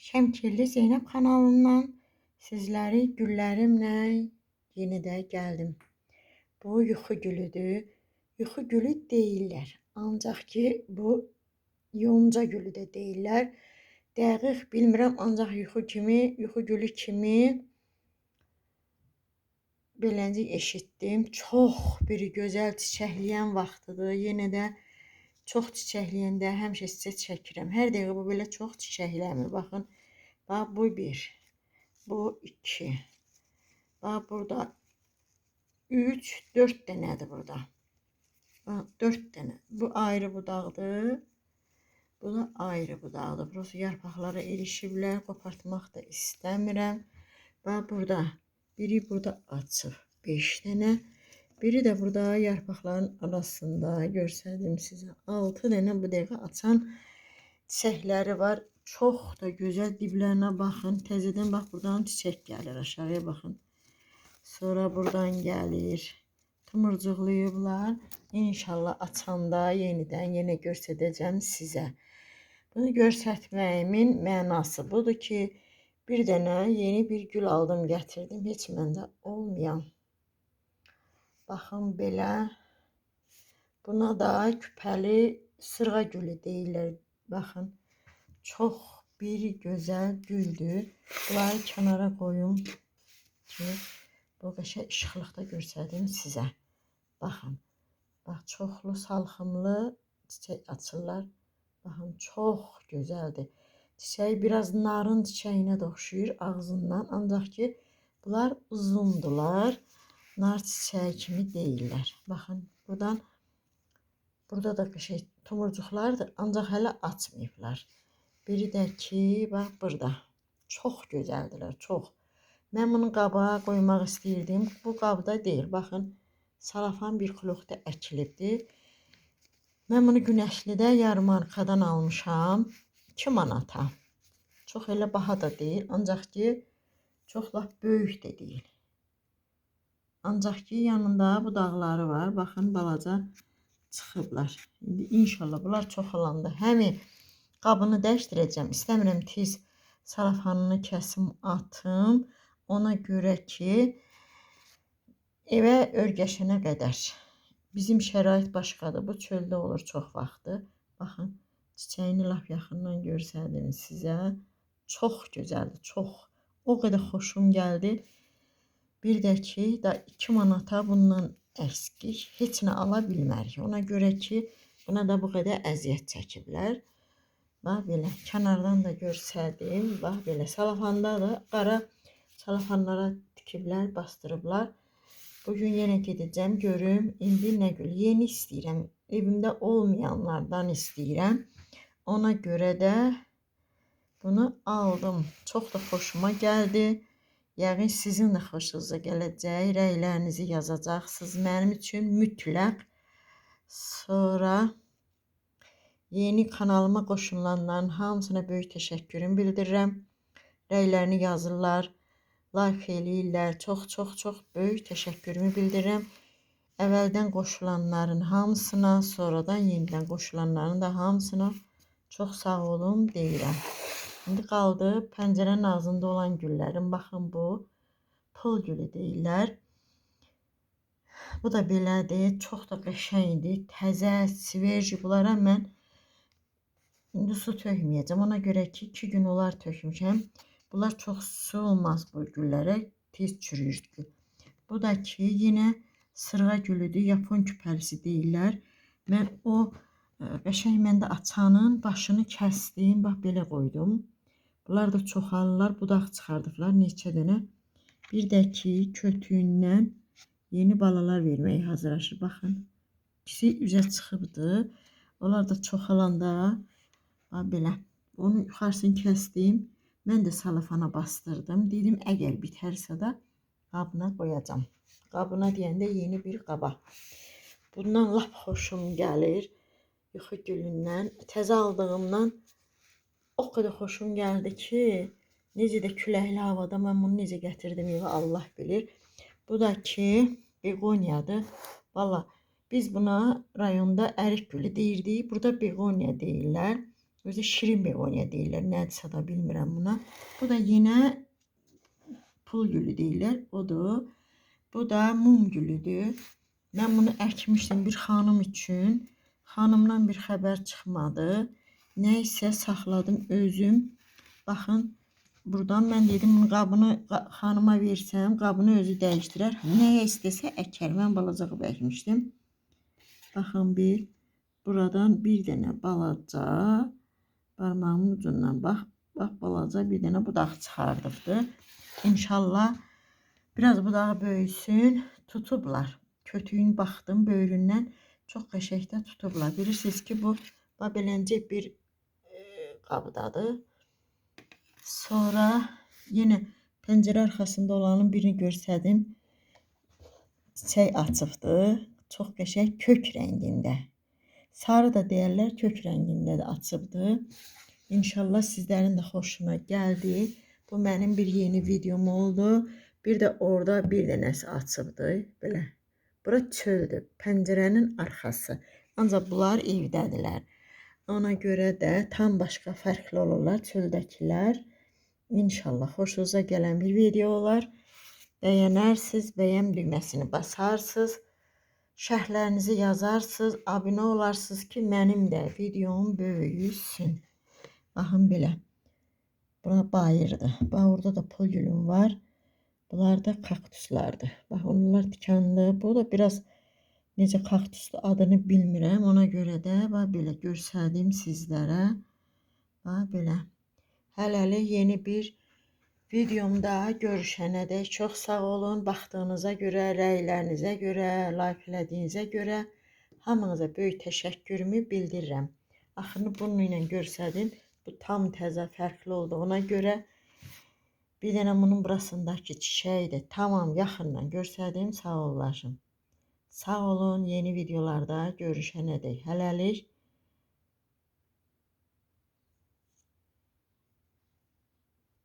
Şəmkirli Zeynəb kanalından sizləri güllərimlə yenə də gəldim. Bu yuxu gülüdür. Yuxu gülü deyirlər. Ancaq ki bu yonca gülü də deyirlər. Dəqiq bilmirəm, ancaq yuxu kimi, yuxu gülü kimi beləcə eşitdim. Çox bir gözəl çiçəkləyən vaxtıdır. Yenə də çox çiçəkləyəndə həmişə sizə çəkirəm. Hər dəqiqə bu belə çox çiçəkləmir. Baxın. Bax bu bir. Bu iki. Bax burada üç, dörd dənədir burada. Bax dörd dənə. Bu ayrı budaqdır. Bu da ayrı budaqdır. Burası yarpaqlara erişiblər. Qopartmaq da istəmirəm. Bax burada. Biri burada açıq. 5 dənə. Biri də burada yarpaqların arasında göstərdim sizə. 6 dənə bu dəqiqə açan çiçəkləri var. Çox da gözəl diblərinə baxın. Təzədən bax buradan çiçək gəlir. Aşağıya baxın. Sonra buradan gəlir. Tumurcuqlayıblar. İnşallah açanda yenidən yenə göstərəcəm sizə. Bunu göstərməyimin mənası budur ki, bir dənə yeni bir gül aldım, gətirdim. Heç məndə olmayan. Baxın belə. Buna da küpəli sırğa gülü deyirlər. Baxın. Çox bir gözəl güldür. Bunları kənara qoyum ki, bu qəşəng işıqlıqda göstərdim sizə. Baxın. Bax çoxlu salxımlı çiçək açırlar. Baxın çox gözəldir. Çiçəyi biraz narın çiçəyinə də oxşayır ağzından, ancaq ki bunlar uzundular. Nar çiçəyi kimi deyirlər. Baxın, buradan burada da şey tomurcuqlardır, ancaq hələ açmayıblar. Biri də ki, bax burada. Çox gözəldilər, çox. Mən bunu qaba qoymaq istəyirdim. Bu qabda deyil. Baxın, salafan bir xluqda əkilibdir. Mən bunu Günəşlidə yarım arxadan almışam. 2 manata. Çox elə baha da deyil, ancaq ki çox lap böyük də deyil. Ancaq ki yanında budaqları var. Baxın balaca çıxıblar. İndi inşallah bunlar çoxalanda həmi qabını dəyişdirəcəm. İstəmirəm tez salafanını kəsim atım. Ona görə ki evə örgəşənə qədər bizim şərait başqadır. Bu çöldə olur çox vaxtı. Baxın Çiçeğini laf yaxından görsədim sizə. Çox gözəldir, çox. O qədər xoşum gəldi. Bir də ki, da 2 manata bundan əskik heç nə ala bilmərik. Ona görə ki, buna da bu qədər əziyyət çəkiblər. Bax belə kənardan da görsədim. Bax belə salafanda da qara salafanlara tikiblər, bastırıblar. Bugün yenə gedəcəm görüm indi nə gül. Yeni istəyirəm. Evimdə olmayanlardan istəyirəm. Ona göre de bunu aldım. Çok da hoşuma geldi. Yəqin sizin də xoşunuza gələcək. Rəylərinizi yazacaqsınız mənim üçün mütləq. Sonra yeni kanalıma qoşulanların hamısına böyük təşəkkürümü bildirirəm. Rəylərini yazırlar, like eləyirlər. Çox çox çox böyük təşəkkürümü bildirirəm. Əvvəldən qoşulanların hamısına, sonradan yenidən qoşulanların da hamısına Çox sağ olun deyirəm. İndi qaldı pəncərənin ağzında olan güllərim. Baxın bu pul gülü deyirlər. Bu da belədir. Çox da qəşəngdir. Təzə, siverji bunlara mən indi su tökməyəcəm. Ona görə ki, 2 gün olar tökmüşəm. Bunlar çox su olmaz bu güllərə. Tez çürüyür gül. Bu da ki, yenə sırğa gülüdür. Yapon küpəlisi deyirlər. Mən o Qəşəng mən də açanın başını kəsdim, bax belə qoydum. Bunlar da çoxalırlar, budaq çıxardıblar neçə dənə. Bir də ki, kötüyündən yeni balalar verməyə hazırlaşır. Baxın, ikisi üzə çıxıbdı. Onlar da çoxalanda bax belə. Onun yuxarısını kəsdim. Mən də salafana bastırdım. Dedim, əgər bitərsə də qabına qoyacağam. Qabına deyəndə yeni bir qaba. Bundan lap xoşum gəlir yuxu gülündən, təzə aldığımdan o qədər xoşum gəldi ki, necə də küləkli havada mən bunu necə gətirdim evə Allah bilir. Bu da ki, beqoniyadır. Valla biz buna rayonda ərik gülü deyirdik. Burada beqoniya deyirlər. Özü şirin begonya deyirlər. Nədirsə da bilmirəm buna. Bu da yenə pul gülü deyirlər. Odur. Bu da mum gülüdür. Mən bunu əkmişdim bir xanım üçün. Xanımdan bir xəbər çıxmadı. Nəysə saxladım özüm. Baxın, buradan mən dedim bunu qabını qa- xanıma versəm, qabını özü dəyişdirər. Nəyə istəsə əkər. Mən balaca qıb. Baxın bir buradan bir dənə balaca barmağımın ucundan bax, bax balaca bir dənə budaq çıxardıbdı. İnşallah biraz budağı böyüsün. Tutublar. Kötüyün baxdım böyründən çox qəşəngdə tutublar. Bilirsiniz ki, bu bax beləcə bir e, qabdadır. Sonra yenə pəncərə arxasında olanın birini görsədim. Çiçək açıbdı. Çox qəşəng kök rəngində. Sarı da deyərlər, kök rəngində də açıbdı. İnşallah sizlərin də xoşuna gəldi. Bu mənim bir yeni videom oldu. Bir də orada bir dənəsi açıbdı. Belə. Bura çöldür. Pəncərənin arxası. Ancaq bunlar evdədirlər. Ona görə də tam başqa fərqli olurlar çöldəkilər. İnşallah xoşunuza gələn bir video olar. Bəyənərsiniz, bəyən düyməsini basarsınız. Şərhlərinizi yazarsınız, abunə olarsınız ki, mənim də videom böyüsün. Baxın belə. Bura bayırdır. Bax orada da pul gülüm var. Bunlar da kaktuslardır. Bax onlar tikanlı. Bu da biraz necə kaktuslu adını bilmirəm. Ona görə də bax belə göstərdim sizlərə. Bax belə. Hələlik yeni bir videomda görüşənədək çox sağ olun. Baxdığınıza görə, rəylərinizə görə, like elədiyinizə görə hamınıza böyük təşəkkürümü bildirirəm. Axırını bunun ilə görsədim. Bu tam təzə fərqli olduğuna görə bir dənə bunun burasındakı çiçəyi də tamam yaxından görsədim. Sağ olasın. Sağ olun. Yeni videolarda görüşənədək. Hələlik